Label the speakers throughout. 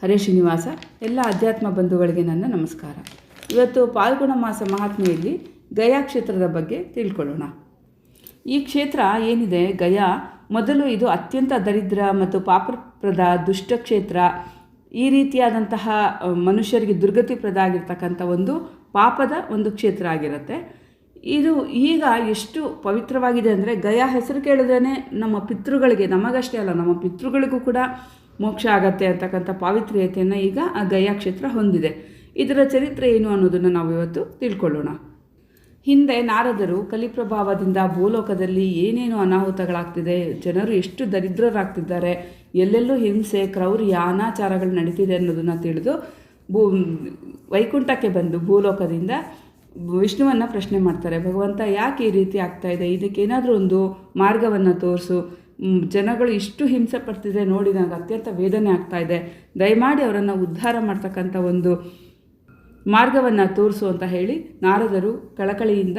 Speaker 1: ಹರೇ ಶ್ರೀನಿವಾಸ, ಎಲ್ಲ ಅಧ್ಯಾತ್ಮ ಬಂಧುಗಳಿಗೆ ನನ್ನ ನಮಸ್ಕಾರ. ಇವತ್ತು ಪಾಲ್ಗುಣ ಮಾಸ ಮಹಾತ್ಮೆಯಲ್ಲಿ ಗಯಾ ಕ್ಷೇತ್ರದ ಬಗ್ಗೆ ತಿಳ್ಕೊಳ್ಳೋಣ. ಈ ಕ್ಷೇತ್ರ ಏನಿದೆ? ಗಯಾ ಮೊದಲು ಇದು ಅತ್ಯಂತ ದರಿದ್ರ ಮತ್ತು ಪಾಪಪ್ರದ ದುಷ್ಟ ಕ್ಷೇತ್ರ. ಈ ರೀತಿಯಾದಂತಹ ಮನುಷ್ಯರಿಗೆ ದುರ್ಗತಿಪ್ರದ ಆಗಿರ್ತಕ್ಕಂಥ ಒಂದು ಪಾಪದ ಒಂದು ಕ್ಷೇತ್ರ ಆಗಿರುತ್ತೆ. ಇದು ಈಗ ಎಷ್ಟು ಪವಿತ್ರವಾಗಿದೆ ಅಂದರೆ ಗಯಾ ಹೆಸರು ಕೇಳಿದ್ರೇ ನಮ್ಮ ಪಿತೃಗಳಿಗೆ, ನಮಗಷ್ಟೇ ಅಲ್ಲ, ನಮ್ಮ ಪಿತೃಗಳಿಗೂ ಕೂಡ ಮೋಕ್ಷ ಆಗತ್ತೆ ಅಂತಕ್ಕಂಥ ಪಾವಿತ್ರ್ಯತೆಯನ್ನು ಈಗ ಆ ಗಯಾ ಕ್ಷೇತ್ರ ಹೊಂದಿದೆ. ಇದರ ಚರಿತ್ರೆ ಏನು ಅನ್ನೋದನ್ನು ನಾವು ಇವತ್ತು ತಿಳ್ಕೊಳ್ಳೋಣ. ಹಿಂದೆ ನಾರದರು ಕಲಿಪ್ರಭಾವದಿಂದ ಭೂಲೋಕದಲ್ಲಿ ಏನೇನು ಅನಾಹುತಗಳಾಗ್ತಿದೆ, ಜನರು ಎಷ್ಟು ದರಿದ್ರರಾಗ್ತಿದ್ದಾರೆ, ಎಲ್ಲೆಲ್ಲೂ ಹಿಂಸೆ, ಕ್ರೌರ್ಯ, ಅನಾಚಾರಗಳು ನಡೀತಿದೆ ಅನ್ನೋದನ್ನು ತಿಳಿದು ಭೂ, ವೈಕುಂಠಕ್ಕೆ ಬಂದು ಭೂಲೋಕದಿಂದ ವಿಷ್ಣುವನ್ನು ಪ್ರಶ್ನೆ ಮಾಡ್ತಾರೆ, ಭಗವಂತ ಯಾಕೆ ಈ ರೀತಿ ಆಗ್ತಾ ಇದೆ, ಇದಕ್ಕೇನಾದರೂ ಒಂದು ಮಾರ್ಗವನ್ನು ತೋರಿಸು ಜನಗಳು ಇಷ್ಟು ಹಿಂಸೆ ಪಡ್ತಿದ್ರೆ ನೋಡಿ ನನಗೆ ಅತ್ಯಂತ ವೇದನೆ ಆಗ್ತಾ ಇದೆ. ದಯಮಾಡಿ ಅವರನ್ನು ಉದ್ಧಾರ ಮಾಡ್ತಕ್ಕಂಥ ಒಂದು ಮಾರ್ಗವನ್ನು ತೋರಿಸು ಅಂತ ಹೇಳಿ ನಾರದರು ಕಳಕಳಿಯಿಂದ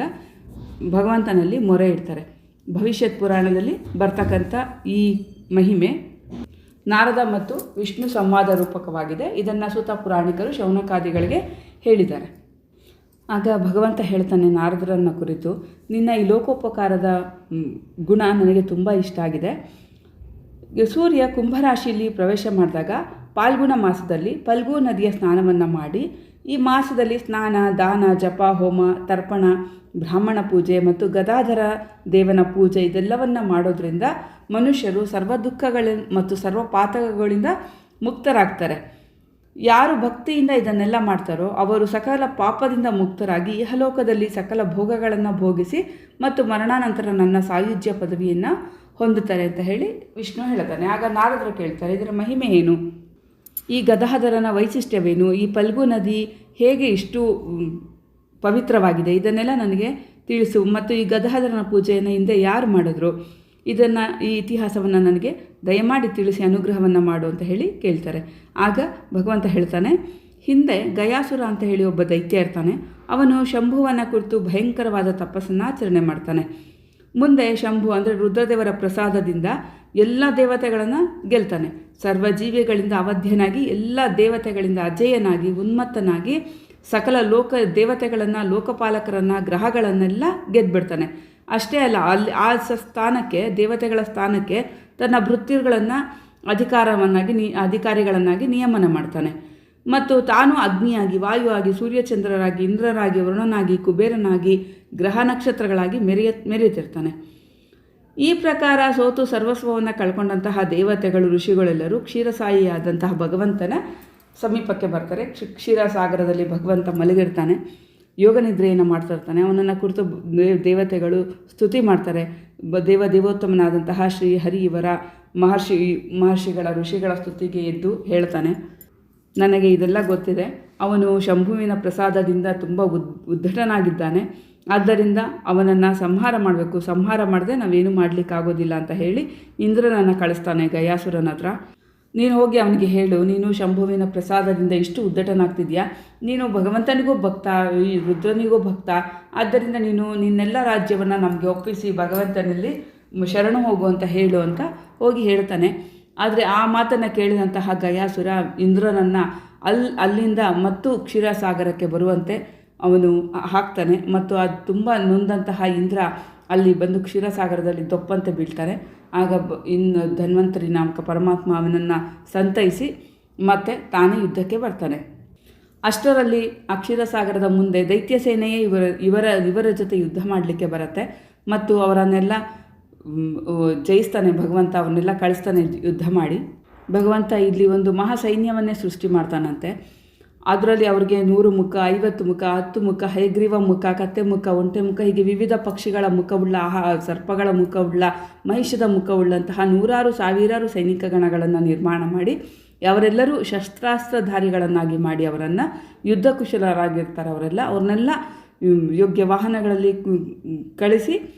Speaker 1: ಭಗವಂತನಲ್ಲಿ ಮೊರೆ ಇಡ್ತಾರೆ. ಭವಿಷ್ಯತ್ ಪುರಾಣದಲ್ಲಿ ಬರ್ತಕ್ಕಂಥ ಈ ಮಹಿಮೆ ನಾರದ ಮತ್ತು ವಿಷ್ಣು ಸಂವಾದ ರೂಪಕವಾಗಿದೆ. ಇದನ್ನು ಸುತ ಪುರಾಣಿಕರು ಶೌನಕಾದಿಗಳಿಗೆ ಹೇಳಿದ್ದಾರೆ. ಆಗ ಭಗವಂತ ಹೇಳ್ತಾನೆ, ನಾರದರನ್ನ ಕುರಿತು, ನಿನ್ನ ಈ ಲೋಕೋಪಕಾರದ ಗುಣ ನನಗೆ ತುಂಬ ಇಷ್ಟ ಆಗಿದೆ. ಸೂರ್ಯ ಕುಂಭರಾಶಿಯಲ್ಲಿ ಪ್ರವೇಶ ಮಾಡಿದಾಗ ಪಾಲ್ಗುಣ ಮಾಸದಲ್ಲಿ ಫಲ್ಗು ನದಿಯ ಸ್ನಾನವನ್ನು ಮಾಡಿ, ಈ ಮಾಸದಲ್ಲಿ ಸ್ನಾನ, ದಾನ, ಜಪ, ಹೋಮ, ತರ್ಪಣ, ಬ್ರಾಹ್ಮಣ ಪೂಜೆ ಮತ್ತು ಗದಾಧರ ದೇವನ ಪೂಜೆ ಇದೆಲ್ಲವನ್ನು ಮಾಡೋದ್ರಿಂದ ಮನುಷ್ಯರು ಸರ್ವ ದುಃಖಗಳ ಮತ್ತು ಸರ್ವ ಪಾತಕಗಳಿಂದ ಮುಕ್ತರಾಗ್ತಾರೆ. ಯಾರು ಭಕ್ತಿಯಿಂದ ಇದನ್ನೆಲ್ಲ ಮಾಡ್ತಾರೋ ಅವರು ಸಕಲ ಪಾಪದಿಂದ ಮುಕ್ತರಾಗಿ ಇಹಲೋಕದಲ್ಲಿ ಸಕಲ ಭೋಗಗಳನ್ನು ಭೋಗಿಸಿ ಮತ್ತು ಮರಣಾನಂತರ ನನ್ನ ಸಾಯುಜ್ಯ ಪದವಿಯನ್ನು ಹೊಂದುತ್ತಾರೆ ಅಂತ ಹೇಳಿ ವಿಷ್ಣು ಹೇಳ್ತಾನೆ. ಆಗ ನಾರದರು ಕೇಳ್ತಾರೆ, ಇದರ ಮಹಿಮೆ ಏನು? ಈ ಗದಾಧರನ ವೈಶಿಷ್ಟ್ಯವೇನು? ಈ ಪಲ್ಗು ನದಿ ಹೇಗೆ ಇಷ್ಟು ಪವಿತ್ರವಾಗಿದೆ? ಇದನ್ನೆಲ್ಲ ನನಗೆ ತಿಳಿಸು. ಮತ್ತು ಈ ಗದಾಧರನ ಪೂಜೆಯನ್ನು ಹಿಂದೆ ಯಾರು ಮಾಡಿದ್ರು? ಇದನ್ನು ಈ ಇತಿಹಾಸವನ್ನು ನನಗೆ ದಯಮಾಡಿ ತಿಳಿಸಿ ಅನುಗ್ರಹವನ್ನು ಮಾಡು ಅಂತ ಹೇಳಿ ಕೇಳ್ತಾರೆ. ಆಗ ಭಗವಂತ ಹೇಳ್ತಾನೆ, ಹಿಂದೆ ಗಯಾಸುರ ಅಂತ ಹೇಳಿ ಒಬ್ಬ ದೈತ್ಯ ಇರ್ತಾನೆ. ಅವನು ಶಂಭುವನ್ನು ಕುರಿತು ಭಯಂಕರವಾದ ತಪಸ್ಸನ್ನು ಆಚರಣೆ ಮಾಡ್ತಾನೆ. ಮುಂದೆ ಶಂಭು ಅಂದರೆ ರುದ್ರದೇವರ ಪ್ರಸಾದದಿಂದ ಎಲ್ಲ ದೇವತೆಗಳನ್ನು ಗೆಲ್ತಾನೆ. ಸರ್ವಜೀವಿಗಳಿಂದ ಅವಧ್ಯನಾಗಿ, ಎಲ್ಲ ದೇವತೆಗಳಿಂದ ಅಜೇಯನಾಗಿ, ಉನ್ಮತ್ತನಾಗಿ ಸಕಲ ಲೋಕ ದೇವತೆಗಳನ್ನು, ಲೋಕಪಾಲಕರನ್ನು, ಗ್ರಹಗಳನ್ನೆಲ್ಲ ಗೆದ್ಬಿಡ್ತಾನೆ. ಅಷ್ಟೇ ಅಲ್ಲ, ಅಲ್ಲಿ ಆ ಸ ಸ್ಥಾನಕ್ಕೆ, ದೇವತೆಗಳ ಸ್ಥಾನಕ್ಕೆ ತನ್ನ ಭೃತ್ಯರುಗಳನ್ನು ಅಧಿಕಾರವನ್ನಾಗಿ ನಿ, ಅಧಿಕಾರಿಗಳನ್ನಾಗಿ ನಿಯಮನ ಮಾಡ್ತಾನೆ. ಮತ್ತು ತಾನು ಅಗ್ನಿಯಾಗಿ, ವಾಯುವಾಗಿ, ಸೂರ್ಯಚಂದ್ರರಾಗಿ, ಇಂದ್ರರಾಗಿ, ವರುಣನಾಗಿ, ಕುಬೇರನಾಗಿ, ಗ್ರಹ ನಕ್ಷತ್ರಗಳಾಗಿ ಮೆರೆಯ, ಮೆರೆಯುತ್ತಿರ್ತಾನೆ. ಈ ಪ್ರಕಾರ ಸೋತು ಸರ್ವಸ್ವವನ್ನು ಕಳ್ಕೊಂಡಂತಹ ದೇವತೆಗಳು, ಋಷಿಗಳೆಲ್ಲರೂ ಕ್ಷೀರಸಾಯಿಯಾದಂತಹ ಭಗವಂತನ ಸಮೀಪಕ್ಕೆ ಬರ್ತಾರೆ. ಕ್ಷ- ಕ್ಷೀರಸಾಗರದಲ್ಲಿ ಭಗವಂತ ಮಲಗಿರ್ತಾನೆ. ಯೋಗ ನಿದ್ರೆಯನ್ನು ಮಾಡ್ತಾ ಇರ್ತಾನೆ. ಅವನನ್ನು ಕುರಿತು ದೇವತೆಗಳು ಸ್ತುತಿ ಮಾಡ್ತಾರೆ. ದೇವ ದೇವೋತ್ತಮನಾದಂತಹ ಶ್ರೀ ಹರಿ ಇವರ ಮಹರ್ಷಿ, ಮಹರ್ಷಿಗಳ ಋಷಿಗಳ ಸ್ತುತಿಗೆ ಎದ್ದು ಹೇಳ್ತಾನೆ. ನನಗೆ ಇದೆಲ್ಲ ಗೊತ್ತಿದೆ. ಅವನು ಶಂಭುವಿನ ಪ್ರಸಾದದಿಂದ ತುಂಬ ಉದ್, ಉದ್ಧಟನಾಗಿದ್ದಾನೆ. ಆದ್ದರಿಂದ ಅವನನ್ನು ಸಂಹಾರ ಮಾಡಬೇಕು. ಸಂಹಾರ ಮಾಡದೆ ನಾವೇನು ಮಾಡಲಿಕ್ಕಾಗೋದಿಲ್ಲ ಅಂತ ಹೇಳಿ ಇಂದ್ರನನ್ನು ಕಳಿಸ್ತಾನೆ ಗಯಾಸುರನ ಹತ್ರ. ನೀನು ಹೋಗಿ ಅವನಿಗೆ ಹೇಳು, ನೀನು ಶಂಭುವಿನ ಪ್ರಸಾದದಿಂದ ಇಷ್ಟು ಉದ್ದಟನಾಗ್ತಿದ್ಯಾ? ನೀನು ಭಗವಂತನಿಗೂ ಭಕ್ತ, ಈ ರುದ್ರನಿಗೂ ಭಕ್ತ, ಆದ್ದರಿಂದ ನೀನು ನಿನ್ನೆಲ್ಲ ರಾಜ್ಯವನ್ನು ನಮಗೆ ಒಪ್ಪಿಸಿ ಭಗವಂತನಲ್ಲಿ ಶರಣು ಹೋಗು ಅಂತ ಹೇಳು ಅಂತ ಹೋಗಿ ಹೇಳ್ತಾನೆ. ಆದರೆ ಆ ಮಾತನ್ನು ಕೇಳಿದಂತಹ ಗಯಾಸುರ ಇಂದ್ರನನ್ನು ಅಲ್ಲಿ ಅಲ್ಲಿಂದ ಮತ್ತು ಕ್ಷೀರಸಾಗರಕ್ಕೆ ಬರುವಂತೆ ಅವನು ಹಾಕ್ತಾನೆ ಮತ್ತು ಅದು ತುಂಬ ನೊಂದಂತಹ ಇಂದ್ರ ಅಲ್ಲಿ ಬಂದು ಕ್ಷೀರಸಾಗರದಲ್ಲಿ ದೊಪ್ಪಂತೆ ಬೀಳ್ತಾನೆ ಆಗ ಬ ಇನ್ನು ಧನ್ವಂತರಿ ನಾಮಕ ಪರಮಾತ್ಮ ಅವನನ್ನು ಸಂತೈಸಿ ಮತ್ತೆ ತಾನೇ ಯುದ್ಧಕ್ಕೆ ಬರ್ತಾನೆ. ಅಷ್ಟರಲ್ಲಿ ಅಕ್ಷೀರಸಾಗರದ ಕ್ಷೀರಸಾಗರದ ಮುಂದೆ ದೈತ್ಯ ಸೇನೆಯೇ ಇವರ ಇವರ ಇವರ ಜೊತೆ ಯುದ್ಧ ಮಾಡಲಿಕ್ಕೆ ಬರುತ್ತೆ ಮತ್ತು ಅವರನ್ನೆಲ್ಲ ಜಯಿಸ್ತಾನೆ ಭಗವಂತ, ಅವನ್ನೆಲ್ಲ ಕಳಿಸ್ತಾನೆ ಯುದ್ಧ ಮಾಡಿ. ಭಗವಂತ ಇಲ್ಲಿ ಒಂದು ಮಹಾಸೈನ್ಯವನ್ನೇ ಸೃಷ್ಟಿ ಮಾಡ್ತಾನಂತೆ. ಅದರಲ್ಲಿ ಅವ್ರಿಗೆ ನೂರು ಮುಖ, ಐವತ್ತು ಮುಖ, ಹತ್ತು ಮುಖ, ಹೈಗ್ರೀವ ಮುಖ, ಕತ್ತೆ ಮುಖ, ಒಂಟೆ ಮುಖ, ಹೀಗೆ ವಿವಿಧ ಪಕ್ಷಿಗಳ ಮುಖವುಳ್ಳ, ಆಹಾ, ಸರ್ಪಗಳ ಮುಖವುಳ್ಳ, ಮಹಿಷದ ಮುಖವುಳ್ಳಂತಹ ನೂರಾರು ಸಾವಿರಾರು ಸೈನಿಕ ಗಣಗಳನ್ನು ನಿರ್ಮಾಣ ಮಾಡಿ, ಅವರೆಲ್ಲರೂ ಶಸ್ತ್ರಾಸ್ತ್ರಧಾರಿಗಳನ್ನಾಗಿ ಮಾಡಿ ಅವರನ್ನು ಯುದ್ಧ ಕುಶಲರಾಗಿರ್ತಾರೆ ಅವರೆಲ್ಲ. ಅವ್ರನ್ನೆಲ್ಲ ಯೋಗ್ಯ ವಾಹನಗಳಲ್ಲಿ ಕಳಿಸಿ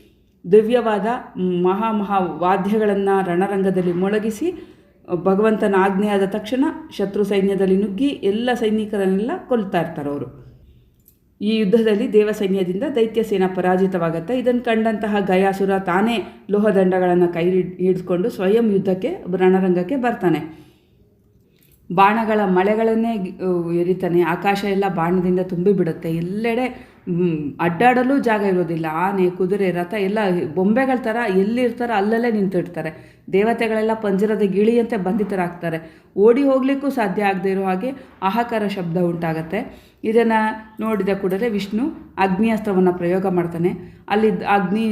Speaker 1: ದಿವ್ಯವಾದ ಮಹಾ ಮಹಾ ವಾದ್ಯಗಳನ್ನು ರಣರಂಗದಲ್ಲಿ ಮೊಳಗಿಸಿ ಭಗವಂತನ ಆಜ್ಞೆ ಆದ ತಕ್ಷಣ ಶತ್ರು ಸೈನ್ಯದಲ್ಲಿ ನುಗ್ಗಿ ಎಲ್ಲ ಸೈನಿಕರನ್ನೆಲ್ಲ ಕೊಲ್ತಾ ಇರ್ತಾರೆ ಅವರು. ಈ ಯುದ್ಧದಲ್ಲಿ ದೇವ ಸೈನ್ಯದಿಂದ ದೈತ್ಯ ಸೇನಾ ಪರಾಜಿತವಾಗುತ್ತೆ. ಇದನ್ನು ಕಂಡಂತಹ ಗಯಾಸುರ ತಾನೇ ಲೋಹದಂಡಗಳನ್ನು ಕೈ ಹಿಡ್- ಹಿಡಿದುಕೊಂಡು ಸ್ವಯಂ ಯುದ್ಧಕ್ಕೆ, ರಣರಂಗಕ್ಕೆ ಬರ್ತಾನೆ. ಬಾಣಗಳ ಮಳೆಗಳನ್ನೇ ಎರಿತಾನೆ. ಆಕಾಶ ಎಲ್ಲ ಬಾಣದಿಂದ ತುಂಬಿ ಬಿಡುತ್ತೆ. ಎಲ್ಲೆಡೆ ಅಡ್ಡಾಡಲು ಜಾಗ ಇರೋದಿಲ್ಲ. ಆನೆ, ಕುದುರೆ, ರಥ ಎಲ್ಲ ಬೊಂಬೆಗಳ ಥರ ಎಲ್ಲಿರ್ತಾರೋ ಅಲ್ಲಲ್ಲೇ ನಿಂತಿರ್ತಾರೆ. ದೇವತೆಗಳೆಲ್ಲ ಪಂಜರದ ಗಿಳಿಯಂತೆ ಬಂಧಿತರಾಗ್ತಾರೆ. ಓಡಿ ಹೋಗಲಿಕ್ಕೂ ಸಾಧ್ಯ ಆಗದೇ ಇರೋ ಹಾಗೆ ಆಹಾಕಾರ ಶಬ್ದ ಉಂಟಾಗತ್ತೆ. ಇದನ್ನು ನೋಡಿದ ಕೂಡಲೇ ವಿಷ್ಣು ಅಗ್ನಿಯಸ್ತ್ರವನ್ನು ಪ್ರಯೋಗ ಮಾಡ್ತಾನೆ. ಅಲ್ಲಿದ್ದ ಅಗ್ನಿ,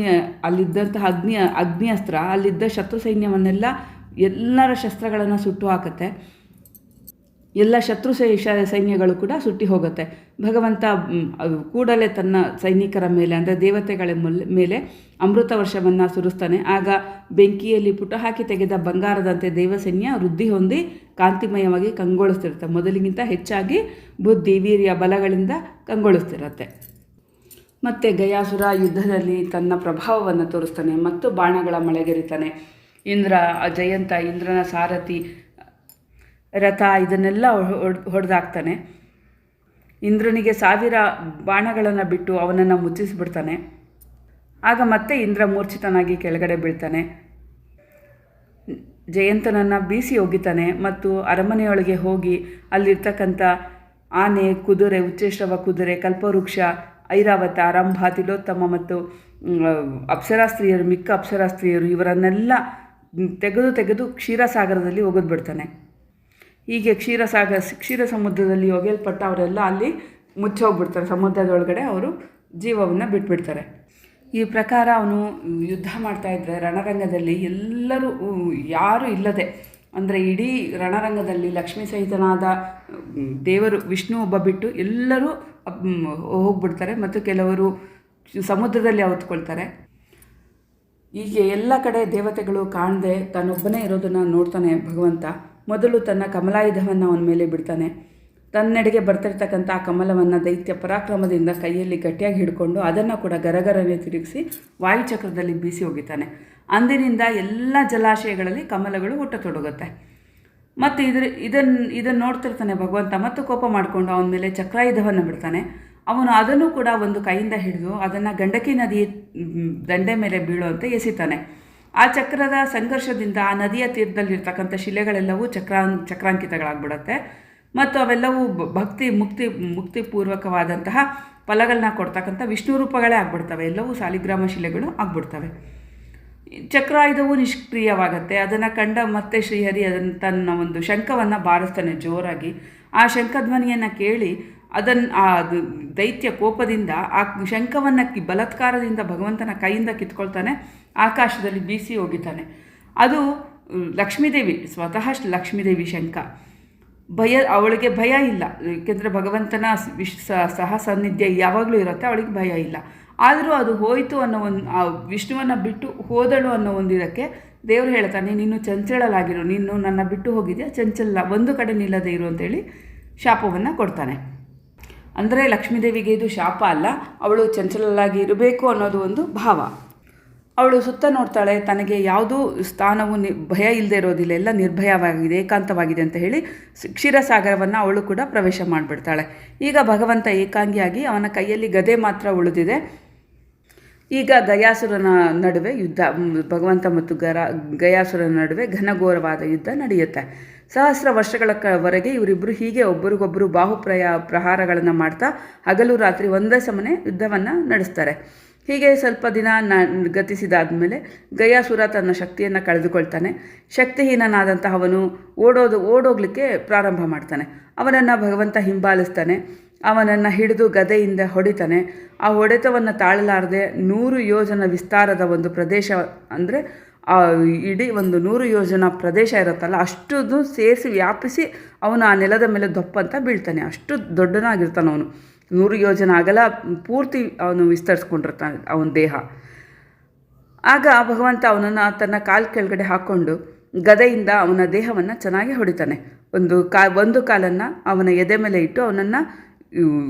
Speaker 1: ಅಲ್ಲಿದ್ದಂತಹ ಅಗ್ನಿ, ಅಗ್ನಿಯಸ್ತ್ರ, ಅಲ್ಲಿದ್ದ ಶತ್ರು ಸೈನ್ಯವನ್ನೆಲ್ಲ ಎಲ್ಲರ ಶಸ್ತ್ರಗಳನ್ನು ಸುಟ್ಟು ಹಾಕತ್ತೆ. ಎಲ್ಲ ಶತ್ರು ಸೈನ್ಯಗಳು ಕೂಡ ಸುಟ್ಟಿ ಹೋಗುತ್ತೆ. ಭಗವಂತ ಕೂಡಲೇ ತನ್ನ ಸೈನಿಕರ ಮೇಲೆ, ಅಂದರೆ ದೇವತೆಗಳ ಮೊಲ್- ಅಮೃತ ವರ್ಷವನ್ನು ಸುರಿಸ್ತಾನೆ. ಆಗ ಬೆಂಕಿಯಲ್ಲಿ ಪುಟ ಹಾಕಿ ತೆಗೆದ ಬಂಗಾರದಂತೆ ದೇವಸೈನ್ಯ ವೃದ್ಧಿ ಹೊಂದಿ ಕಾಂತಿಮಯವಾಗಿ ಕಂಗೊಳಿಸ್ತಿರುತ್ತೆ. ಮೊದಲಿಗಿಂತ ಹೆಚ್ಚಾಗಿ ಬುದ್ಧಿ, ವೀರ್ಯ, ಬಲಗಳಿಂದ ಕಂಗೊಳಿಸ್ತಿರುತ್ತೆ. ಮತ್ತು ಗಯಾಸುರ ಯುದ್ಧದಲ್ಲಿ ತನ್ನ ಪ್ರಭಾವವನ್ನು ತೋರಿಸ್ತಾನೆ. ಮತ್ತು ಬಾಣಗಳ ಮಳೆಗೆರಿತಾನೆ. ಇಂದ್ರ, ಜಯಂತ, ಇಂದ್ರನ ಸಾರಥಿ ರಥ ಇದನ್ನೆಲ್ಲ ಹೊಡೆದಾಕ್ತಾನೆ. ಇಂದ್ರನಿಗೆ ಸಾವಿರ ಬಾಣಗಳನ್ನು ಬಿಟ್ಟು ಅವನನ್ನು ಮುಚ್ಚಿಸಿಬಿಡ್ತಾನೆ. ಆಗ ಮತ್ತೆ ಇಂದ್ರ ಮೂರ್ಛಿತನಾಗಿ ಕೆಳಗಡೆ ಬೀಳ್ತಾನೆ. ಜಯಂತನನ್ನು ಬೀಸಿ ಒಗಿತಾನೆ ಮತ್ತು ಅರಮನೆಯೊಳಗೆ ಹೋಗಿ ಅಲ್ಲಿರ್ತಕ್ಕಂಥ ಆನೆ, ಕುದುರೆ ಉಚ್ಚೇಶ್ರವ ಕುದುರೆ, ಕಲ್ಪವೃಕ್ಷ, ಐರಾವತ, ರಂಭ, ತಿಲೋತ್ತಮ ಮತ್ತು ಅಪ್ಸರಾಸ್ತ್ರೀಯರು ಮಿಕ್ಕ ಅಪ್ಸರಾಸ್ತ್ರೀಯರು ಇವರನ್ನೆಲ್ಲ ತೆಗೆದು ತೆಗೆದು ಕ್ಷೀರಸಾಗರದಲ್ಲಿ ಒಗೆದು ಬಿಡ್ತಾನೆ ಹೀಗೆ ಕ್ಷೀರಸಾಗರ ಕ್ಷೀರ ಸಮುದ್ರದಲ್ಲಿ ಒಗೆಯಲ್ಪಟ್ಟ ಅವರೆಲ್ಲ ಅಲ್ಲಿ ಮುಚ್ಚೋಗ್ಬಿಡ್ತಾರೆ. ಸಮುದ್ರದೊಳಗಡೆ ಅವರು ಜೀವವನ್ನು ಬಿಟ್ಬಿಡ್ತಾರೆ. ಈ ಪ್ರಕಾರ ಅವನು ಯುದ್ಧ ಮಾಡ್ತಾ ಇದ್ದರೆ ರಣರಂಗದಲ್ಲಿ ಎಲ್ಲರೂ, ಯಾರೂ ಇಲ್ಲದೆ, ಅಂದರೆ ಇಡೀ ರಣರಂಗದಲ್ಲಿ ಲಕ್ಷ್ಮೀ ಸಹಿತನಾದ ದೇವರು ವಿಷ್ಣು ಒಬ್ಬ ಬಿಟ್ಟು ಎಲ್ಲರೂ ಹೋಗ್ಬಿಡ್ತಾರೆ ಮತ್ತು ಕೆಲವರು ಸಮುದ್ರದಲ್ಲಿ ಅವತ್ಕೊಳ್ತಾರೆ. ಹೀಗೆ ಎಲ್ಲ ಕಡೆ ದೇವತೆಗಳು ಕಾಣದೆ ತಾನೊಬ್ಬನೇ ಇರೋದನ್ನು ನೋಡ್ತಾನೆ ಭಗವಂತ. ಮೊದಲು ತನ್ನ ಕಮಲಾಯುಧವನ್ನು ಅವನ ಮೇಲೆ ಬಿಡ್ತಾನೆ. ತನ್ನೆಡೆಗೆ ಬರ್ತಿರ್ತಕ್ಕಂಥ ಆ ಕಮಲವನ್ನು ದೈತ್ಯ ಪರಾಕ್ರಮದಿಂದ ಕೈಯಲ್ಲಿ ಗಟ್ಟಿಯಾಗಿ ಹಿಡ್ಕೊಂಡು ಅದನ್ನು ಕೂಡ ಗರಗರನೆ ತಿರುಗಿಸಿ ವಾಯುಚಕ್ರದಲ್ಲಿ ಬೀಸಿ ಹೋಗಿತಾನೆ ಅಂದಿನಿಂದ ಎಲ್ಲ ಜಲಾಶಯಗಳಲ್ಲಿ ಕಮಲಗಳು ಹುಟ್ಟತೊಡಗುತ್ತೆ. ಮತ್ತು ಇದ್ರ ಇದನ್ನು ಇದನ್ನು ನೋಡ್ತಿರ್ತಾನೆ ಭಗವಂತ, ಮತ್ತು ಕೋಪ ಮಾಡಿಕೊಂಡು ಅವನ ಮೇಲೆ ಚಕ್ರಾಯುಧವನ್ನು ಬಿಡ್ತಾನೆ. ಅವನು ಅದನ್ನು ಕೂಡ ಒಂದು ಕೈಯಿಂದ ಹಿಡಿದು ಅದನ್ನು ಗಂಡಕಿ ನದಿ ದಂಡೆ ಮೇಲೆ ಬೀಳುವಂತೆ ಎಸಿತಾನೆ. ಆ ಚಕ್ರದ ಸಂಘರ್ಷದಿಂದ ಆ ನದಿಯ ತೀರದಲ್ಲಿರ್ತಕ್ಕಂಥ ಶಿಲೆಗಳೆಲ್ಲವೂ ಚಕ್ರಾಂ, ಚಕ್ರಾಂಕಿತಗಳಾಗ್ಬಿಡತ್ತೆ. ಮತ್ತು ಅವೆಲ್ಲವೂ ಭಕ್ತಿ, ಮುಕ್ತಿ, ಮುಕ್ತಿಪೂರ್ವಕವಾದಂತಹ ಫಲಗಳನ್ನ ಕೊಡ್ತಕ್ಕಂಥ ವಿಷ್ಣು ರೂಪಗಳೇ ಆಗ್ಬಿಡ್ತವೆ. ಎಲ್ಲವೂ ಸಾಲಿಗ್ರಾಮ ಶಿಲೆಗಳು ಆಗ್ಬಿಡ್ತವೆ. ಚಕ್ರಾಯುಧವು ನಿಷ್ಕ್ರಿಯವಾಗುತ್ತೆ. ಅದನ್ನು ಕಂಡ ಮತ್ತೆ ಶ್ರೀಹರಿ ಅದನ್ನು ತನ್ನ ಒಂದು ಶಂಖವನ್ನು ಬಾರಿಸ್ತಾನೆ ಜೋರಾಗಿ. ಆ ಶಂಖಧ್ವನಿಯನ್ನು ಕೇಳಿ ಅದನ್ನು ಆ ದೈತ್ಯ ಕೋಪದಿಂದ ಆ ಶಂಖವನ್ನು ಬಲತ್ಕಾರದಿಂದ ಭಗವಂತನ ಕೈಯಿಂದ ಕಿತ್ಕೊಳ್ತಾನೆ. ಆಕಾಶದಲ್ಲಿ ಬೀಸಿ ಹೋಗಿತಾನೆ ಅದು ಲಕ್ಷ್ಮೀದೇವಿ, ಸ್ವತಃ ಲಕ್ಷ್ಮೀದೇವಿ ಶಂಕ. ಭಯ, ಅವಳಿಗೆ ಭಯ ಇಲ್ಲ. ಏಕೆಂದರೆ ಭಗವಂತನ ವಿಶ್ ಸಹ ಸಾನ್ನಿಧ್ಯ ಯಾವಾಗಲೂ ಇರುತ್ತೆ, ಅವಳಿಗೆ ಭಯ ಇಲ್ಲ. ಆದರೂ ಅದು ಹೋಯಿತು ಅನ್ನೋ ಒಂದು, ಆ ವಿಷ್ಣುವನ್ನು ಬಿಟ್ಟು ಹೋದಳು ಅನ್ನೋ ಒಂದು ಇದಕ್ಕೆ ದೇವರು ಹೇಳ್ತಾನೆ, ನೀನು ಚಂಚಲಲಾಗಿರು ನೀನು ನನ್ನ ಬಿಟ್ಟು ಹೋಗಿದೆಯಾ? ಚಂಚಲ, ಒಂದು ಕಡೆ ನಿಲ್ಲದೆ ಇರು ಅಂತೇಳಿ ಶಾಪವನ್ನು ಕೊಡ್ತಾನೆ. ಅಂದರೆ ಲಕ್ಷ್ಮೀದೇವಿಗೆ ಇದು ಶಾಪ ಅಲ್ಲ, ಅವಳು ಚಂಚಲಲಾಗಿ ಇರಬೇಕು ಅನ್ನೋದು ಒಂದು ಭಾವ. ಅವಳು ಸುತ್ತ ನೋಡ್ತಾಳೆ, ತನಗೆ ಯಾವುದೂ ಸ್ಥಾನವು ನಿ, ಭಯ ಇಲ್ಲದೆ ಇರೋದಿಲ್ಲ, ಎಲ್ಲ ನಿರ್ಭಯವಾಗಿದೆ, ಏಕಾಂತವಾಗಿದೆ ಅಂತ ಹೇಳಿ ಕ್ಷೀರಸಾಗರವನ್ನು ಅವಳು ಕೂಡ ಪ್ರವೇಶ ಮಾಡಿಬಿಡ್ತಾಳೆ. ಈಗ ಭಗವಂತ ಏಕಾಂಗಿಯಾಗಿ ಅವನ ಕೈಯಲ್ಲಿ ಗದೆ ಮಾತ್ರ ಉಳಿದಿದೆ. ಈಗ ಗಯಾಸುರನ ನಡುವೆ ಯುದ್ಧ ಭಗವಂತ ಮತ್ತು ಗರ, ಗಯಾಸುರನ ನಡುವೆ ಘನಘೋರವಾದ ಯುದ್ಧ ನಡೆಯುತ್ತೆ. ಸಹಸ್ರ ವರ್ಷಗಳ ವರೆಗೆ ಇವರಿಬ್ಬರು ಹೀಗೆ ಒಬ್ಬರಿಗೊಬ್ಬರು ಬಾಹುಪ್ರಯ, ಪ್ರಹಾರಗಳನ್ನು ಮಾಡ್ತಾ ಹಗಲು ರಾತ್ರಿ ಒಂದೇ ಸಮನೆ ಯುದ್ಧವನ್ನು ನಡೆಸ್ತಾರೆ. ಹೀಗೆ ಸ್ವಲ್ಪ ದಿನ ನ, ಗತಿಸಿದಾದ್ಮೇಲೆ ಗಯಾಸುರ ತನ್ನ ಶಕ್ತಿಯನ್ನು ಕಳೆದುಕೊಳ್ತಾನೆ. ಶಕ್ತಿಹೀನನಾದಂತಹ ಅವನು ಓಡೋದು, ಓಡೋಗ್ಲಿಕ್ಕೆ ಪ್ರಾರಂಭ ಮಾಡ್ತಾನೆ. ಅವನನ್ನು ಭಗವಂತ ಹಿಂಬಾಲಿಸ್ತಾನೆ. ಅವನನ್ನು ಹಿಡಿದು ಗದೆಯಿಂದ ಹೊಡಿತಾನೆ. ಆ ಹೊಡೆತವನ್ನು ತಾಳಲಾರದೆ ನೂರು ಯೋಜನ ವಿಸ್ತಾರದ ಒಂದು ಪ್ರದೇಶ ಅಂದರೆ ಇಡೀ ಒಂದು ನೂರು ಯೋಜನ ಪ್ರದೇಶ ಇರುತ್ತಲ್ಲ ಅಷ್ಟನ್ನು ಸೇರಿಸಿ ವ್ಯಾಪಿಸಿ ಅವನು ಆ ನೆಲದ ಮೇಲೆ ದೊಪ್ಪಂತ ಬೀಳ್ತಾನೆ. ಅಷ್ಟು ದೊಡ್ಡನಾಗಿರ್ತಾನೆ ಅವನು ನೂರು ಯೋಜನ ಅಗಲ ಪೂರ್ತಿ ಅವನು ವಿಸ್ತರಿಸ್ಕೊಂಡಿರ್ತಾನೆ ಅವನ ದೇಹ. ಆಗ ಭಗವಂತ ಅವನನ್ನು ತನ್ನ ಕಾಲು ಕೆಳಗಡೆ ಹಾಕ್ಕೊಂಡು ಗದೆಯಿಂದ ಅವನ ದೇಹವನ್ನು ಚೆನ್ನಾಗಿ ಹೊಡಿತಾನೆ. ಒಂದು ಕಾ, ಒಂದು ಕಾಲನ್ನು ಅವನ ಎದೆ ಮೇಲೆ ಇಟ್ಟು ಅವನನ್ನು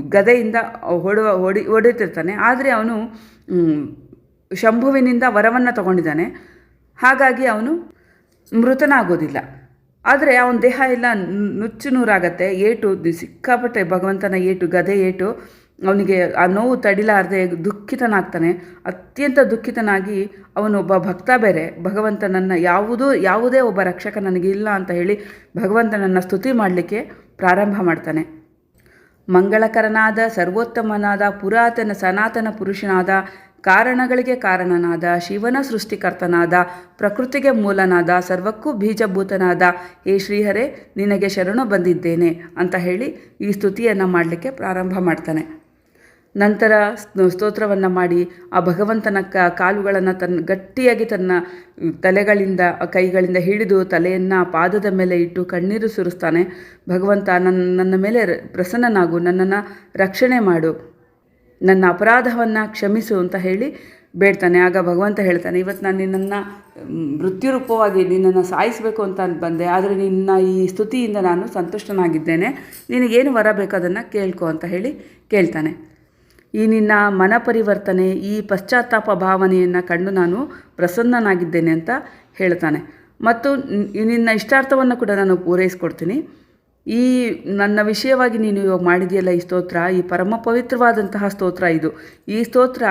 Speaker 1: ಗದೆಯಿಂದ ಹೊಡುವ, ಹೊಡಿ, ಹೊಡಿತಿರ್ತಾನೆ. ಆದರೆ ಅವನು ಶಂಭುವಿನಿಂದ ವರವನ್ನು ತಗೊಂಡಿದ್ದಾನೆ. ಹಾಗಾಗಿ ಅವನು ಮೃತನಾಗೋದಿಲ್ಲ. ಆದರೆ ಅವನ ದೇಹ ಎಲ್ಲ ನುಚ್ಚು ನೂರಾಗತ್ತೆ, ಏಟು ಸಿಕ್ಕಾಪಟ್ಟೆ ಭಗವಂತನ ಏಟು, ಗದೆ ಏಟು, ಅವನಿಗೆ ಆ ನೋವು ತಡಿಲಾರದೆ ದುಃಖಿತನಾಗ್ತಾನೆ. ಅತ್ಯಂತ ದುಃಖಿತನಾಗಿ ಅವನೊಬ್ಬ ಭಕ್ತ ಬೇರೆ. ಭಗವಂತನನ್ನು ಯಾವುದೂ, ಯಾವುದೇ ಒಬ್ಬ ರಕ್ಷಕ ನನಗೆ ಇಲ್ಲ ಅಂತ ಹೇಳಿ ಭಗವಂತನನ್ನು ಸ್ತುತಿ ಮಾಡಲಿಕ್ಕೆ ಪ್ರಾರಂಭ ಮಾಡ್ತಾನೆ. ಮಂಗಳಕರನಾದ, ಸರ್ವೋತ್ತಮನಾದ, ಪುರಾತನ, ಸನಾತನ ಪುರುಷನಾದ ಕಾರಣಗಳಿಗೆ ಕಾರಣನಾದ ಶಿವನ ಸೃಷ್ಟಿಕರ್ತನಾದ, ಪ್ರಕೃತಿಗೆ ಮೂಲನಾದ, ಸರ್ವಕ್ಕೂ ಬೀಜಭೂತನಾದ ಹೇ ಶ್ರೀಹರೇ, ನಿನಗೆ ಶರಣು ಬಂದಿದ್ದೇನೆ ಅಂತ ಹೇಳಿ ಈ ಸ್ತುತಿಯನ್ನು ಮಾಡಲಿಕ್ಕೆ ಪ್ರಾರಂಭ ಮಾಡ್ತಾನೆ. ನಂತರ ಸ್ತೋತ್ರವನ್ನು ಮಾಡಿ ಆ ಭಗವಂತನ ಕ, ಕಾಲುಗಳನ್ನು ತನ್ನ ಗಟ್ಟಿಯಾಗಿ ತನ್ನ ತಲೆಗಳಿಂದ, ಕೈಗಳಿಂದ ಹಿಡಿದು ತಲೆಯನ್ನು ಪಾದದ ಮೇಲೆ ಇಟ್ಟು ಕಣ್ಣೀರು ಸುರಿಸ್ತಾನೆ. ಭಗವಂತ ನನ್ನ ನನ್ನ ಮೇಲೆ ಪ್ರಸನ್ನನಾಗು, ನನ್ನನ್ನು ರಕ್ಷಣೆ ಮಾಡು. ನನ್ನ ಅಪರಾಧವನ್ನು ಕ್ಷಮಿಸು ಅಂತ ಹೇಳಿ ಬೇಡ್ತಾನೆ. ಆಗ ಭಗವಂತ ಹೇಳ್ತಾನೆ, ಇವತ್ತು ನಾನು ನಿನ್ನನ್ನು ಮೃತ್ಯು ರೂಪವಾಗಿ ನಿನ್ನನ್ನು ಸಾಯಿಸಬೇಕು ಅಂತ ಬಂದೆ. ಆದರೆ ನಿನ್ನ ಈ ಸ್ತುತಿಯಿಂದ ನಾನು ಸಂತುಷ್ಟನಾಗಿದ್ದೇನೆ. ನಿನಗೇನು ವರ ಬೇಕು ಅದನ್ನು ಕೇಳ್ಕೊ ಅಂತ ಹೇಳಿ ಕೇಳ್ತಾನೆ. ಈ ನಿನ್ನ ಮನ ಪರಿವರ್ತನೆ ಈ ಪಶ್ಚಾತ್ತಾಪ ಭಾವನೆಯನ್ನು ಕಂಡು ನಾನು ಪ್ರಸನ್ನನಾಗಿದ್ದೇನೆ ಅಂತ ಹೇಳ್ತಾನೆ. ಮತ್ತು ನಿನ್ನ ಇಷ್ಟಾರ್ಥವನ್ನು ಕೂಡ ನಾನು ಪೂರೈಸ್ಕೊಡ್ತೀನಿ. ಈ ನನ್ನ ವಿಷಯವಾಗಿ ನೀನು ಇವಾಗ ಮಾಡಿದೆಯಲ್ಲ ಈ ಸ್ತೋತ್ರ, ಈ ಪರಮ ಪವಿತ್ರವಾದಂತಹ ಸ್ತೋತ್ರ ಇದು. ಈ ಸ್ತೋತ್ರ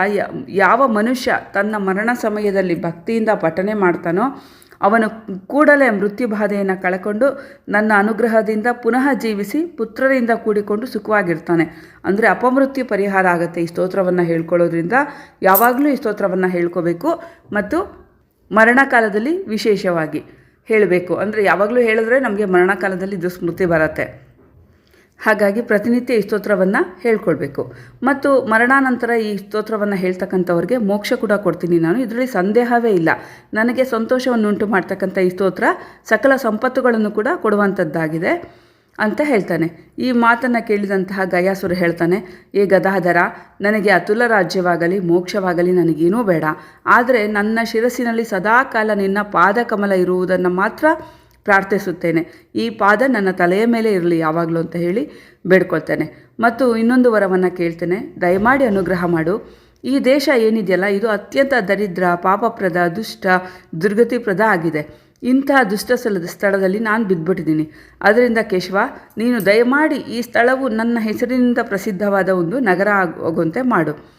Speaker 1: ಯಾವ ಮನುಷ್ಯ ತನ್ನ ಮರಣ ಸಮಯದಲ್ಲಿ ಭಕ್ತಿಯಿಂದ ಪಠನೆ ಮಾಡ್ತಾನೋ, ಅವನು ಕೂಡಲೇ ಮೃತ್ಯು ಬಾಧೆಯನ್ನು ಕಳ್ಕೊಂಡು ನನ್ನ ಅನುಗ್ರಹದಿಂದ ಪುನಃ ಜೀವಿಸಿ ಪುತ್ರರಿಂದ ಕೂಡಿಕೊಂಡು ಸುಖವಾಗಿರ್ತಾನೆ. ಅಂದರೆ ಅಪಮೃತ್ಯು ಪರಿಹಾರ ಆಗುತ್ತೆ ಈ ಸ್ತೋತ್ರವನ್ನು ಹೇಳ್ಕೊಳ್ಳೋದ್ರಿಂದ. ಯಾವಾಗಲೂ ಈ ಸ್ತೋತ್ರವನ್ನು ಹೇಳ್ಕೋಬೇಕು. ಮತ್ತು ಮರಣಕಾಲದಲ್ಲಿ ವಿಶೇಷವಾಗಿ. ಹೇಳಬೇಕು. ಅಂದರೆ ಯಾವಾಗಲೂ ಹೇಳಿದ್ರೆ ನಮಗೆ ಮರಣಕಾಲದಲ್ಲಿ ಇದು ಸ್ಮೃತಿ ಬರುತ್ತೆ. ಹಾಗಾಗಿ ಪ್ರತಿನಿತ್ಯ ಈ ಸ್ತೋತ್ರವನ್ನು ಹೇಳ್ಕೊಳ್ಬೇಕು. ಮತ್ತು ಮರಣಾನಂತರ ಈ ಸ್ತೋತ್ರವನ್ನು ಹೇಳ್ತಕ್ಕಂಥವ್ರಿಗೆ ಮೋಕ್ಷ ಕೂಡ ಕೊಡ್ತೀನಿ ನಾನು. ಇದರಲ್ಲಿ ಸಂದೇಹವೇ ಇಲ್ಲ. ನನಗೆ ಸಂತೋಷವನ್ನುಂಟು ಮಾಡ್ತಕ್ಕಂಥ ಈ ಸ್ತೋತ್ರ ಸಕಲ ಸಂಪತ್ತುಗಳನ್ನು ಕೂಡ ಕೊಡುವಂಥದ್ದಾಗಿದೆ. ಅಂತ ಹೇಳ್ತಾನೆ. ಈ ಮಾತನ್ನು ಕೇಳಿದಂತಹ ಗಯಾಸುರ ಹೇಳ್ತಾನೆ, ಏ ಗದಾಧರ, ನನಗೆ ಅತುಲ ರಾಜ್ಯವಾಗಲಿ, ಮೋಕ್ಷವಾಗಲಿ ನನಗೇನೂ ಬೇಡ. ಆದರೆ ನನ್ನ ಶಿರಸ್ಸಿನಲ್ಲಿ ಸದಾಕಾಲ ನಿನ್ನ ಪಾದಕಮಲ ಇರುವುದನ್ನು ಮಾತ್ರ ಪ್ರಾರ್ಥಿಸುತ್ತೇನೆ. ಈ ಪಾದ ನನ್ನ ತಲೆಯ ಮೇಲೆ ಇರಲಿ, ಯಾವಾಗಲೂ ಅಂತ ಹೇಳಿ ಬೇಡ್ಕೊಳ್ತೇನೆ. ಮತ್ತು ಇನ್ನೊಂದು ವರವನ್ನು ಕೇಳ್ತೇನೆ. ದಯಮಾಡಿ ಅನುಗ್ರಹ ಮಾಡು. ಈ ದೇಶ ಏನಿದೆಯಲ್ಲ, ಇದು ಅತ್ಯಂತ ದರಿದ್ರ, ಪಾಪಪ್ರದ, ದುಷ್ಟ, ದುರ್ಗತಿಪ್ರದ ಆಗಿದೆ. ಇಂತಹ ದುಷ್ಟ ಸ್ಥಳದ ಸ್ಥಳದಲ್ಲಿ ನಾನು ಬಿದ್ದುಬಿಟ್ಟಿದ್ದೀನಿ. ಅದರಿಂದ ಕೇಶವ, ನೀನು ದಯಮಾಡಿ ಈ ಸ್ಥಳವು ನನ್ನ ಹೆಸರಿನಿಂದ ಪ್ರಸಿದ್ಧವಾದ ಒಂದು ನಗರ ಆಗ್- ಆಗುವಂತೆ ಮಾಡು.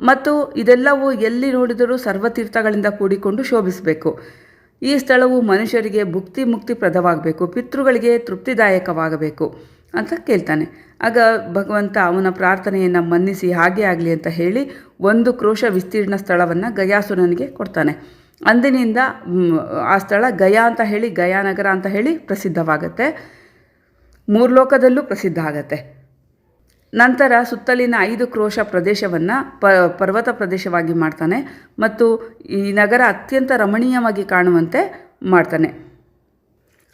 Speaker 1: ಮತ್ತು ಇದೆಲ್ಲವೂ ಎಲ್ಲಿ ನೋಡಿದರೂ ಸರ್ವತೀರ್ಥಗಳಿಂದ ಕೂಡಿಕೊಂಡು ಶೋಭಿಸಬೇಕು. ಈ ಸ್ಥಳವು ಮನುಷ್ಯರಿಗೆ ಭುಕ್ತಿ ಮುಕ್ತಿ ಪ್ರದವಾಗಬೇಕು ಪಿತೃಗಳಿಗೆ ತೃಪ್ತಿದಾಯಕವಾಗಬೇಕು ಅಂತ ಕೇಳ್ತಾನೆ. ಆಗ ಭಗವಂತ ಅವನ ಪ್ರಾರ್ಥನೆಯನ್ನು ಮನ್ನಿಸಿ, ಹಾಗೆ ಆಗಲಿ ಅಂತ ಹೇಳಿ ಒಂದು ಕ್ರೋಶ ವಿಸ್ತೀರ್ಣ ಸ್ಥಳವನ್ನು ಗಯಾಸುರನಿಗೆ ಕೊಡ್ತಾನೆ. ಅಂದಿನಿಂದ ಆ ಸ್ಥಳ ಗಯಾ ಅಂತ ಹೇಳಿ ಗಯಾನಗರ ಅಂತ ಹೇಳಿ ಪ್ರಸಿದ್ಧವಾಗುತ್ತೆ. ಮೂರು ಲೋಕದಲ್ಲೂ ಪ್ರಸಿದ್ಧ ಆಗತ್ತೆ. ನಂತರ ಸುತ್ತಲಿನ ಐದು ಕ್ರೋಶ ಪ್ರದೇಶವನ್ನು ಪ, ಪರ್ವತ ಪ್ರದೇಶವಾಗಿ ಮಾಡ್ತಾನೆ ಮತ್ತು ಈ ನಗರ ಅತ್ಯಂತ ರಮಣೀಯವಾಗಿ ಕಾಣುವಂತೆ ಮಾಡ್ತಾನೆ.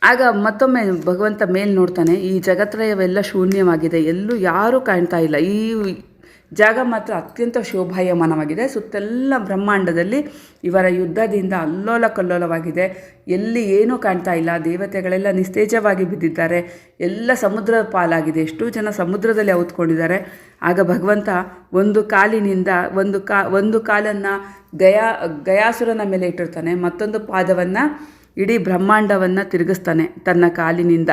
Speaker 1: ಆಗ ಮತ್ತೊಮ್ಮೆ ಭಗವಂತ ಮೇಲೆ ನೋಡ್ತಾನೆ, ಈ ಜಗತ್ರಯವೆಲ್ಲ ಶೂನ್ಯವಾಗಿದೆ, ಎಲ್ಲೂ ಯಾರೂ ಕಾಣ್ತಾ ಇಲ್ಲ, ಈ ಜಾಗ ಮಾತ್ರ ಅತ್ಯಂತ ಶೋಭಾಯಮಾನವಾಗಿದೆ. ಸುತ್ತೆಲ್ಲ ಬ್ರಹ್ಮಾಂಡದಲ್ಲಿ ಇವರ ಯುದ್ಧದಿಂದ ಅಲ್ಲೋಲ ಕಲ್ಲೋಲವಾಗಿದೆ ಎಲ್ಲಿ ಏನೂ ಕಾಣ್ತಾ ಇಲ್ಲ. ದೇವತೆಗಳೆಲ್ಲ ನಿಸ್ತೇಜವಾಗಿ ಬಿದ್ದಿದ್ದಾರೆ. ಎಲ್ಲ ಸಮುದ್ರ ಪಾಲಾಗಿದೆ. ಎಷ್ಟೋ ಜನ ಸಮುದ್ರದಲ್ಲಿ ಔತ್ಕೊಂಡಿದ್ದಾರೆ. ಆಗ ಭಗವಂತ ಒಂದು ಕಾಲಿನಿಂದ ಒಂದು ಕಾ, ಒಂದು ಕಾಲನ್ನು ಗಯಾ, ಗಯಾಸುರನ ಮೇಲೆ ಇಟ್ಟಿರ್ತಾನೆ. ಮತ್ತೊಂದು ಪಾದವನ್ನು ಇಡೀ ಬ್ರಹ್ಮಾಂಡವನ್ನು ತಿರುಗಿಸ್ತಾನೆ ತನ್ನ ಕಾಲಿನಿಂದ.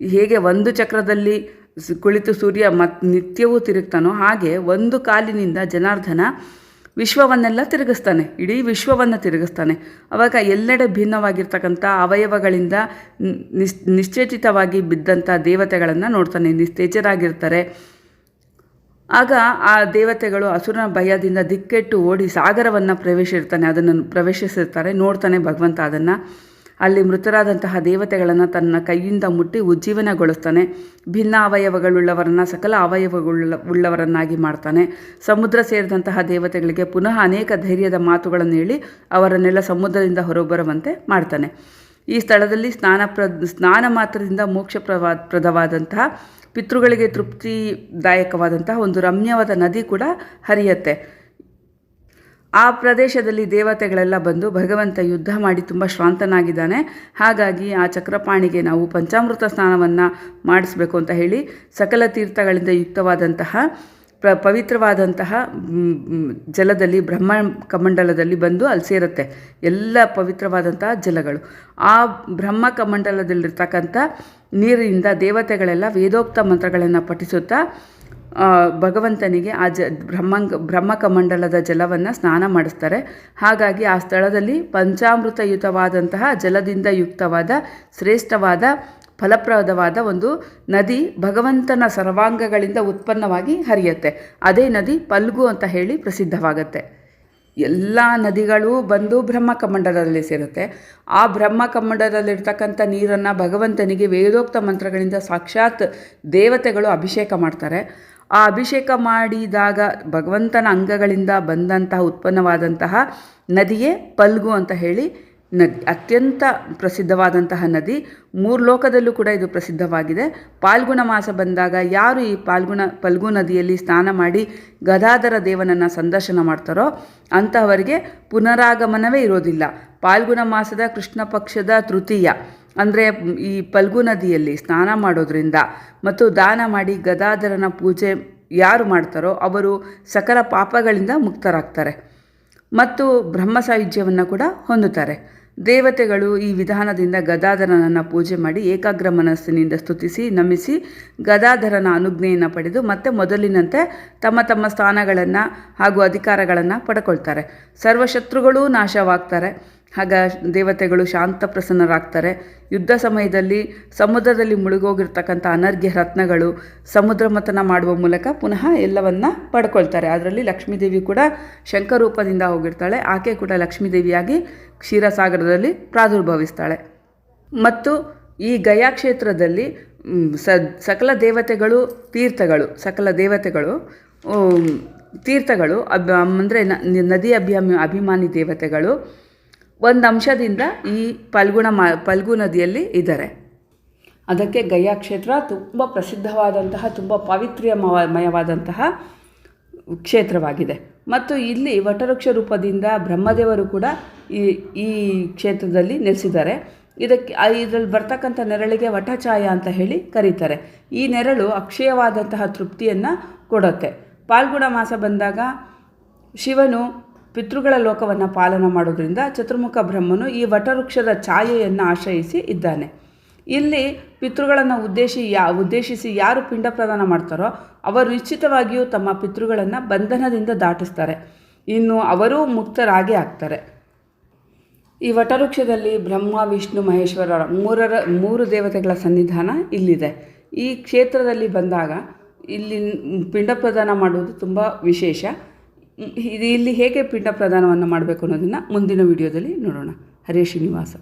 Speaker 1: ಹೇಗೆ ಒಂದು ಚಕ್ರದಲ್ಲಿ ಕುಳಿತು ಸೂರ್ಯ ಮತ್ ನಿತ್ಯವೂ ತಿರುಗ್ತಾನೋ ಹಾಗೆ ಒಂದು ಕಾಲಿನಿಂದ ಜನಾರ್ದನ ವಿಶ್ವವನ್ನೆಲ್ಲ ತಿರುಗಿಸ್ತಾನೆ. ಇಡೀ ವಿಶ್ವವನ್ನು ತಿರುಗಿಸ್ತಾನೆ. ಅವಾಗ ಎಲ್ಲೆಡೆ ಭಿನ್ನವಾಗಿರ್ತಕ್ಕಂಥ ಅವಯವಗಳಿಂದ ನಿಶ್, ನಿಶ್ಚೇಚಿತವಾಗಿ ಬಿದ್ದಂಥ ದೇವತೆಗಳನ್ನು ನೋಡ್ತಾನೆ. ನಿಸ್ತೇಜರಾಗಿರ್ತಾರೆ. ಆಗ ಆ ದೇವತೆಗಳು ಅಸುರನ ಭಯದಿಂದ ದಿಕ್ಕೆಟ್ಟು ಓಡಿ ಸಾಗರವನ್ನು ಪ್ರವೇಶಿರ್ತಾನೆ. ಅದನ್ನು ಪ್ರವೇಶಿಸಿರ್ತಾರೆ. ನೋಡ್ತಾನೆ ಭಗವಂತ ಅದನ್ನು. ಅಲ್ಲಿ ಮೃತರಾದಂತಹ ದೇವತೆಗಳನ್ನು ತನ್ನ ಕೈಯಿಂದ ಮುಟ್ಟಿ ಉಜ್ಜೀವನಗೊಳಿಸ್ತಾನೆ. ಭಿನ್ನ ಅವಯವಗಳುಳ್ಳವರನ್ನು, ಸಕಲ ಅವಯವಗಳುಳ್ಳ ಉಳ್ಳವರನ್ನಾಗಿ ಮಾಡ್ತಾನೆ. ಸಮುದ್ರ ಸೇರಿದಂತಹ ದೇವತೆಗಳಿಗೆ ಪುನಃ ಅನೇಕ ಧೈರ್ಯದ ಮಾತುಗಳನ್ನು ಹೇಳಿ ಅವರನ್ನೆಲ್ಲ ಸಮುದ್ರದಿಂದ ಹೊರಬರುವಂತೆ ಮಾಡ್ತಾನೆ. ಈ ಸ್ಥಳದಲ್ಲಿ ಸ್ನಾನ ಪ್ರ, ಸ್ನಾನ ಮಾತ್ರದಿಂದ ಮೋಕ್ಷ ಪ್ರದವಾದಂತಹ ಪಿತೃಗಳಿಗೆ ತೃಪ್ತಿದಾಯಕವಾದಂತಹ ಒಂದು ರಮ್ಯವಾದ ನದಿ ಕೂಡ ಹರಿಯತ್ತೆ. ಆ ಪ್ರದೇಶದಲ್ಲಿ ದೇವತೆಗಳೆಲ್ಲ ಬಂದು ಭಗವಂತ ಯುದ್ಧ ಮಾಡಿ ತುಂಬ ಶ್ರಾಂತನಾಗಿದ್ದಾನೆ. ಹಾಗಾಗಿ ಆ ಚಕ್ರಪಾಣಿಗೆ ನಾವು ಪಂಚಾಮೃತ ಸ್ನಾನವನ್ನು ಮಾಡಿಸ್ಬೇಕು ಅಂತ ಹೇಳಿ ಸಕಲ ತೀರ್ಥಗಳಿಂದ ಯುಕ್ತವಾದಂತಹ, ಪ್ರ ಪವಿತ್ರವಾದಂತಹ ಜಲದಲ್ಲಿ ಬ್ರಹ್ಮ ಕಮಂಡಲದಲ್ಲಿ ಬಂದು ಅಲ್ಲಿ ಸೇರುತ್ತೆ ಎಲ್ಲ ಪವಿತ್ರವಾದಂತಹ ಜಲಗಳು. ಆ ಬ್ರಹ್ಮ ಕಮಂಡಲದಲ್ಲಿರ್ತಕ್ಕಂಥ ನೀರಿನಿಂದ ದೇವತೆಗಳೆಲ್ಲ ವೇದೋಕ್ತ ಮಂತ್ರಗಳನ್ನು ಪಠಿಸುತ್ತಾ ಭಗವಂತನಿಗೆ ಆ ಜ, ಬ್ರಹ್ಮಂಗ ಬ್ರಹ್ಮಕಮಂಡಲದ ಜಲವನ್ನು ಸ್ನಾನ ಮಾಡಿಸ್ತಾರೆ. ಹಾಗಾಗಿ ಆ ಸ್ಥಳದಲ್ಲಿ ಪಂಚಾಮೃತಯುತವಾದಂತಹ ಜಲದಿಂದ ಯುಕ್ತವಾದ, ಶ್ರೇಷ್ಠವಾದ, ಫಲಪ್ರದವಾದ ಒಂದು ನದಿ ಭಗವಂತನ ಸರ್ವಾಂಗಗಳಿಂದ ಉತ್ಪನ್ನವಾಗಿ ಹರಿಯುತ್ತೆ. ಅದೇ ನದಿ ಪಲ್ಗು ಅಂತ ಹೇಳಿ ಪ್ರಸಿದ್ಧವಾಗುತ್ತೆ. ಎಲ್ಲ ನದಿಗಳು ಬಂದು ಬ್ರಹ್ಮಕಮಂಡಲದಲ್ಲಿ ಸೇರುತ್ತೆ. ಆ ಬ್ರಹ್ಮಕಮಂಡಲದಲ್ಲಿರ್ತಕ್ಕಂಥ ನೀರನ್ನು ಭಗವಂತನಿಗೆ ವೇದೋಕ್ತ ಮಂತ್ರಗಳಿಂದ ಸಾಕ್ಷಾತ್ ದೇವತೆಗಳು ಅಭಿಷೇಕ ಮಾಡ್ತಾರೆ. ಆ ಅಭಿಷೇಕ ಮಾಡಿದಾಗ ಭಗವಂತನ ಅಂಗಗಳಿಂದ ಬಂದಂತಹ ಉತ್ಪನ್ನವಾದಂತಹ ನದಿಯೇ ಪಲ್ಗು ಅಂತ ಹೇಳಿ ನದಿ, ಅತ್ಯಂತ ಪ್ರಸಿದ್ಧವಾದಂತಹ ನದಿ. ಮೂರು ಲೋಕದಲ್ಲೂ ಕೂಡ ಇದು ಪ್ರಸಿದ್ಧವಾಗಿದೆ. ಪಾಲ್ಗುಣ ಮಾಸ ಬಂದಾಗ ಯಾರು ಈ ಪಾಲ್ಗುಣ, ಪಲ್ಗು ನದಿಯಲ್ಲಿ ಸ್ನಾನ ಮಾಡಿ ಗದಾಧರ ದೇವನನ್ನು ಸಂದರ್ಶನ ಮಾಡ್ತಾರೋ ಅಂತಹವರಿಗೆ ಪುನರಾಗಮನವೇ ಇರೋದಿಲ್ಲ. ಪಾಲ್ಗುಣ ಮಾಸದ ಕೃಷ್ಣ ಪಕ್ಷದ ತೃತೀಯ. ಅಂದರೆ ಈ ಪಲ್ಗು ನದಿಯಲ್ಲಿ ಸ್ನಾನ ಮಾಡೋದ್ರಿಂದ ಮತ್ತು ದಾನ ಮಾಡಿ ಗದಾಧರನ ಪೂಜೆ ಯಾರು ಮಾಡ್ತಾರೋ ಅವರು ಸಕಲ ಪಾಪಗಳಿಂದ ಮುಕ್ತರಾಗ್ತಾರೆ. ಮತ್ತು ಬ್ರಹ್ಮ ಸಾಯುಜ್ಯವನ್ನು ಕೂಡ ಹೊಂದುತ್ತಾರೆ. ದೇವತೆಗಳು ಈ ವಿಧಾನದಿಂದ ಗದಾಧರನನ್ನು ಪೂಜೆ ಮಾಡಿ ಏಕಾಗ್ರ ಮನಸ್ಸಿನಿಂದ ಸ್ತುತಿಸಿ, ನಮಿಸಿ ಗದಾಧರನ ಅನುಜ್ಞೆಯನ್ನು ಪಡೆದು ಮತ್ತೆ ಮೊದಲಿನಂತೆ ತಮ್ಮ ತಮ್ಮ ಸ್ಥಾನಗಳನ್ನು ಹಾಗೂ ಅಧಿಕಾರಗಳನ್ನು ಪಡ್ಕೊಳ್ತಾರೆ. ಸರ್ವಶತ್ರುಗಳೂ ನಾಶವಾಗ್ತಾರೆ. ಆಗ ದೇವತೆಗಳು ಶಾಂತ ಪ್ರಸನ್ನರಾಗ್ತಾರೆ. ಯುದ್ಧ ಸಮಯದಲ್ಲಿ ಸಮುದ್ರದಲ್ಲಿ ಮುಳುಗೋಗಿರ್ತಕ್ಕಂಥ ಅನರ್ಘ್ಯ ರತ್ನಗಳು ಸಮುದ್ರ ಮಥನ ಮಾಡುವ ಮೂಲಕ ಪುನಃ ಎಲ್ಲವನ್ನ ಪಡ್ಕೊಳ್ತಾರೆ. ಅದರಲ್ಲಿ ಲಕ್ಷ್ಮೀದೇವಿ ಕೂಡ ಶಂಕರೂಪದಿಂದ ಹೋಗಿರ್ತಾಳೆ. ಆಕೆ ಕೂಡ ಲಕ್ಷ್ಮೀದೇವಿಯಾಗಿ ಕ್ಷೀರಸಾಗರದಲ್ಲಿ ಪ್ರಾದುರ್ಭವಿಸ್ತಾಳೆ. ಮತ್ತು ಈ ಗಯಾ ಕ್ಷೇತ್ರದಲ್ಲಿ ಸಕಲ ದೇವತೆಗಳು ತೀರ್ಥಗಳು, ಸಕಲ ದೇವತೆಗಳು ತೀರ್ಥಗಳು, ಅಬ್, ಅಂದರೆ ನದಿ ಅಭಿಮಾನಿ ದೇವತೆಗಳು ಒಂದು ಅಂಶದಿಂದ ಈ ಪಲ್ಗುಣ ಮಾ ಪಲ್ಗು ನದಿಯಲ್ಲಿ ಇದ್ದಾರೆ. ಅದಕ್ಕೆ ಗಯಾ ಕ್ಷೇತ್ರ ತುಂಬ ಪ್ರಸಿದ್ಧವಾದಂತಹ, ತುಂಬ ಪಾವಿತ್ರ್ಯಮಯವಾದಂತಹ ಕ್ಷೇತ್ರವಾಗಿದೆ. ಮತ್ತು ಇಲ್ಲಿ ವಟವೃಕ್ಷ ರೂಪದಿಂದ ಬ್ರಹ್ಮದೇವರು ಕೂಡ ಈ ಈ ಕ್ಷೇತ್ರದಲ್ಲಿ ನೆಲೆಸಿದ್ದಾರೆ. ಇದಕ್ಕೆ ಇದರಲ್ಲಿ ಬರ್ತಕ್ಕಂಥ ನೆರಳಿಗೆ ವಟಛಾಯ ಅಂತ ಹೇಳಿ ಕರೀತಾರೆ. ಈ ನೆರಳು ಅಕ್ಷಯವಾದಂತಹ ತೃಪ್ತಿಯನ್ನು ಕೊಡುತ್ತೆ. ಪಾಲ್ಗುಣ ಮಾಸ ಬಂದಾಗ ಶಿವನು ಪಿತೃಗಳ ಲೋಕವನ್ನು ಪಾಲನ ಮಾಡೋದ್ರಿಂದ ಚತುರ್ಮುಖ ಬ್ರಹ್ಮನು ಈ ವಟವೃಕ್ಷದ ಛಾಯೆಯನ್ನು ಆಶ್ರಯಿಸಿ ಇದ್ದಾನೆ. ಇಲ್ಲಿ ಪಿತೃಗಳನ್ನು ಉದ್ದೇಶಿ ಯಾ, ಉದ್ದೇಶಿಸಿ ಯಾರು ಪಿಂಡ ಪ್ರದಾನ ಮಾಡ್ತಾರೋ ಅವರು ನಿಶ್ಚಿತವಾಗಿಯೂ ತಮ್ಮ ಪಿತೃಗಳನ್ನು ಬಂಧನದಿಂದ ದಾಟಿಸ್ತಾರೆ. ಇನ್ನು ಅವರೂ ಮುಕ್ತರಾಗೇ ಆಗ್ತಾರೆ. ಈ ವಟವೃಕ್ಷದಲ್ಲಿ ಬ್ರಹ್ಮ, ವಿಷ್ಣು ಮಹೇಶ್ವರ ಮೂರರ, ಮೂರು ದೇವತೆಗಳ ಸನ್ನಿಧಾನ ಇಲ್ಲಿದೆ. ಈ ಕ್ಷೇತ್ರದಲ್ಲಿ ಬಂದಾಗ ಇಲ್ಲಿ ಪಿಂಡ ಪ್ರದಾನ ಮಾಡುವುದು ತುಂಬ ವಿಶೇಷ. ಇದು ಇಲ್ಲಿ ಹೇಗೆ ಪಿಂಡ ಪ್ರದಾನವನ್ನು ಮಾಡಬೇಕು ಅನ್ನೋದನ್ನು ಮುಂದಿನ ವಿಡಿಯೋದಲ್ಲಿ ನೋಡೋಣ. ಹರೇ ಶ್ರೀನಿವಾಸ.